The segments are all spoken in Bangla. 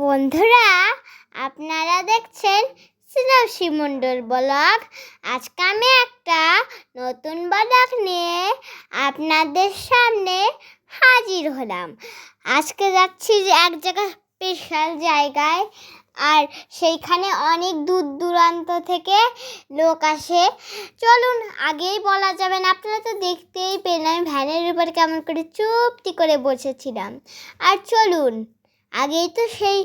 বন্ধুরা, আপনারা দেখছেন শ্রেয়সী মণ্ডল ব্লগ। আজকে আমি একটা নতুন ব্লগ নিয়ে আপনাদের সামনে হাজির হলাম। আজকে যাচ্ছি যে এক জায়গা স্পেশাল জায়গায়, আর সেইখানে অনেক দূর দূরান্ত থেকে লোক আসে। চলুন, আগেই বলা যাবে না, আপনারা তো দেখতেই পেলেন, ভ্যানের উপর কেমন করে চুপটি করে বসেছিলাম। আর চলুন আগেই তো সেই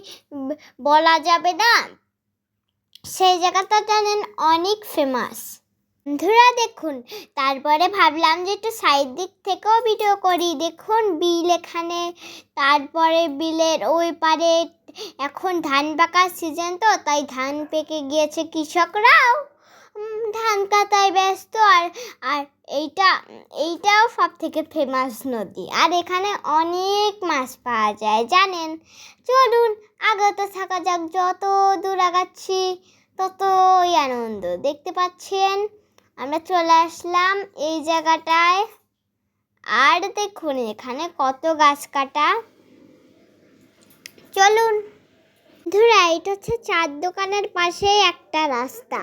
বলা যাবে না। সেই জায়গাটা জানেন অনেক ফেমাস বন্ধুরা দেখুন, তারপরে ভাবলাম যে একটু সাইড দিক থেকেও ভিডিও করি। দেখুন বিল এখানে, তারপরে বিলের ওই পারে, এখন ধান পাকার সিজন তো, তাই ধান পেকে গিয়েছে কৃষকরাও। ধান কাটায় ব্যস্ত আর আর এইটা, এইটাও সব থেকে ফেমাস নদী। আর এখানে অনেক মাছ পাওয়া যায়, জানেন? চলুন, আগতে থাকা যাক, যত দূর আগাচ্ছি, ততই আনন্দ। দেখতে পাচ্ছেন? আমরা চলে আসলাম এই জায়গাটায়। আর দেখুন, এখানে কত গাছ কাটা। চলুন ধুরা এটা হচ্ছে চার দোকানের পাশেই একটা রাস্তা।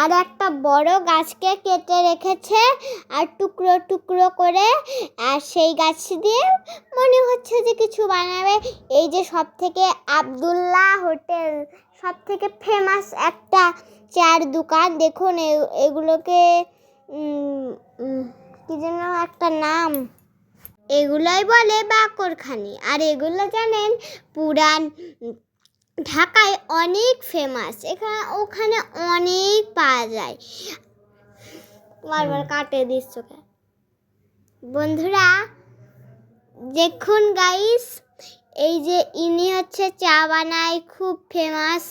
আর একটা বড় গাছকে কেটে রেখেছে আর টুকরো টুকরো করে, আর সেই গাছ দিয়ে মনে হচ্ছে যে কিছু বানাবে। এই যে সব থেকে আবদুল্লাহ হোটেল সব থেকে ফেমাস একটা চার দোকান। দেখুন এগুলোকে কি যেন একটা নাম। এগুলোই বলে বাকরখানি। আর এগুলো জানেন, পুরান ঢাকায় অনেক ফেমাস এখানে ওখানে অনেক পাওয়া যায়। বারবার কাটে দিচ্ছ বন্ধুরা, দেখুন গাইস এই যে ইনি হচ্ছে চা বানায়, খুব ফেমাস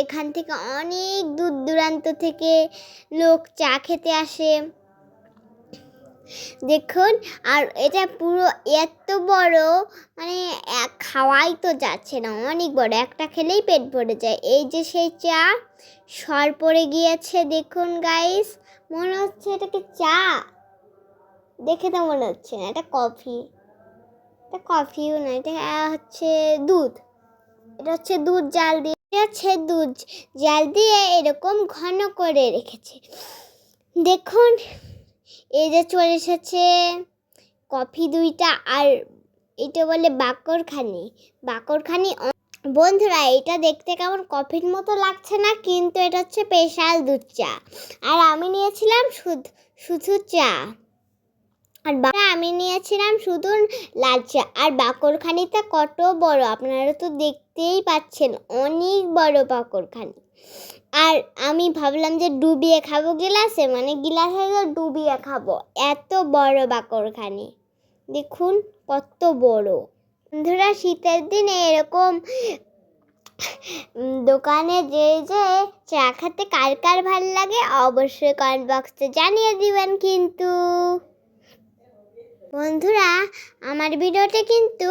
এখান থেকে অনেক দূর দূরান্ত থেকে লোক চা খেতে আসে। দেখুন, আর এটা পুরো এত বড় মানে খাওয়াই তো যাচ্ছে না, অনেক বড়। একটা খেলেই পেট ভরে যায়। এই যে সেই চা সর পড়ে গিয়েছে, দেখুন গাইস মনে হচ্ছে এটা কি চা? দেখে তো মনে হচ্ছে না, এটা কফি এটা কফিও না, এটা হচ্ছে দুধ। এটা হচ্ছে দুধ জাল দিয়ে হচ্ছে দুধ জাল দিয়ে এরকম ঘন করে রেখেছে। দেখুন এই যে চলে এসেছে কফি দুইটা আর এটা বলে বাকরখানি। বাকরখানি বন্ধুরা, এটা দেখতে কেমন কফির মতো লাগছে না, কিন্তু এটা হচ্ছে স্পেশাল দুধ চা। আর আমি নিয়েছিলাম শুধু শুধু চা। আর আমি নিয়েছিলাম শুধু লাল চা। আর বাকরখানিটা কত বড়, আপনারা তো দেখতেই পাচ্ছেন, অনেক বড় বাকরখানি। আর আমি ভাবলাম যে ডুবিয়ে খাব গিলাসে মানে গিলাসে যে ডুবিয়ে খাব। এত বড় বাকরখানি। দেখুন কত বড়। বন্ধুরা, শীতের দিনে এরকম দোকানে যে যে চা খেতে কার কার ভালো লাগে অবশ্যই কমেন্ট বক্সে জানিয়ে দিবেন কিন্তু। বন্ধুরা, আমার ভিডিওটা কিন্তু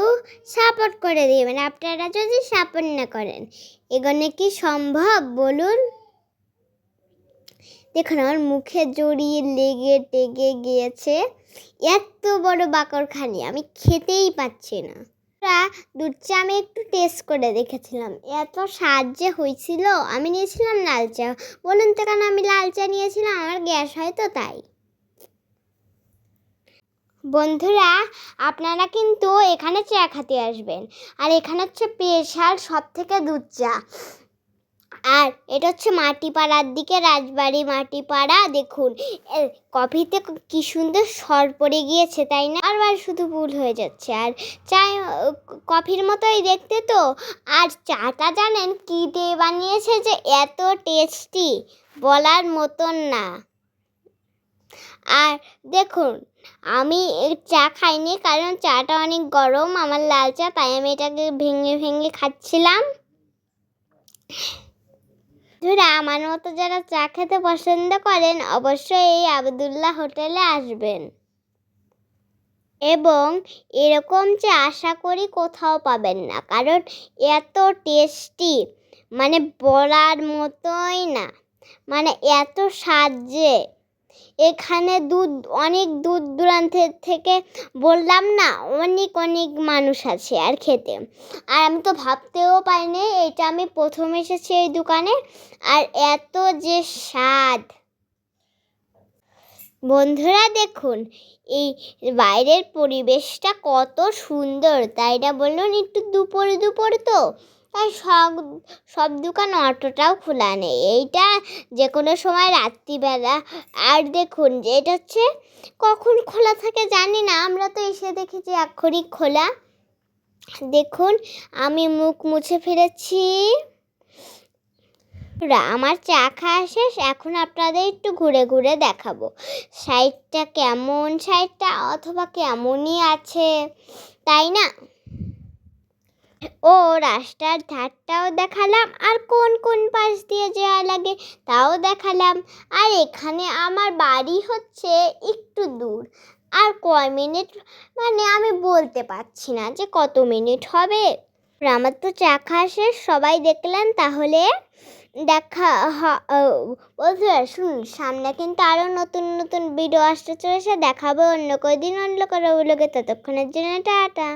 সাপোর্ট করে দিবেন। আপনারা যদি সাপোর্ট না করেন এগোনে কি সম্ভব বলুন? দেখুন, আমার মুখে জড়িয়ে লেগে টেগে গিয়েছে। এত বড় বাকরখানি আমি খেতেই পাচ্ছি না। দুধ আমি একটু টেস্ট করে দেখেছিলাম। এত স্বাদ যে হয়েছিল, আমি নিয়েছিলাম লাল চা। বলুন তো কেন আমি লাল চা নিয়েছিলাম? আমার গ্যাস হয়তো তাই। বন্ধুরা, আপনারা কিন্তু এখানে চা খেতে আসবেন। আর এখানে হচ্ছে স্পেশাল সব থেকে দুধ চা আর এটা হচ্ছে মাটিপাড়ার দিকে, রাজবাড়ি মাটিপাড়া, দেখুন। কফিতে ক- কি সুন্দর সর পড়ে গিয়েছে, তাই না? বারবার শুধু ভুল হয়ে যাচ্ছে। আর চা কফির মতোই দেখতে তো। আর চাটা জানেন কী দিয়ে বানিয়েছে যে এত টেস্টি, বলার মতন না। আর দেখুন, আমি চা খাইনি, কারণ চাটা অনেক গরম, আমার লাল চা, তাই আমি এটাকে ভেঙে ভেঙে খাচ্ছিলাম। ধরে আমার মতো যারা চা খেতে পছন্দ করেন, অবশ্যই এই আবদুল্লাহ হোটেলে আসবেন। এবং এরকম চা আশা করি কোথাও পাবেন না, কারণ এত টেস্টি মানে বলার মতোই না মানে এত স্বাদ যে এখানে দূর, অনেক দূর দূরান্তের থেকে বললাম না, অনেক অনেক মানুষ আছে আর খেতে। আর আমি তো ভাবতেও পারিনি, এটা আমি প্রথম এসেছি এই দোকানে। আর এত যে স্বাদ। বন্ধুরা দেখুন, এই বাইরের পরিবেশটা কত সুন্দর, তাই না বলুন? একটু দুপুর দুপুর তো সব সব দোকান অটোটাও খোলা নেই। এইটা যে কোনো সময় রাত্রিবেলা। আর দেখুন যে এটা হচ্ছে কখন খোলা থাকে জানি না, আমরা তো এসে দেখেছি এক্ষুনি খোলা। দেখুন, আমি মুখ মুছে ফেলেছি। আমার চা খাওয়া শেষ, এখন আপনাদের একটু ঘুরে ঘুরে দেখাবো। সাইডটা কেমন সাইডটা অথবা কেমনই আছে, তাই না? ও রাস্তার ধারটাও দেখালাম, আর কোন কোন পাশ দিয়ে যাওয়া লাগে তাও দেখালাম। আর এখানে আমার বাড়ি হচ্ছে একটু দূর। আর কয় মিনিট মানে আমি বলতে পারছি না যে কত মিনিট হবে। আমার তো চা খাওয়া শেষ, সবাই দেখলেন তাহলে দেখা বন্ধুরা, শুনুন, সামনে কিন্তু আরও নতুন নতুন ভিডিও আসতে চলেছে, দেখাবো অন্য কোনো দিন অন্য কোনো ব্লগে ততক্ষণের জন্য টাটা।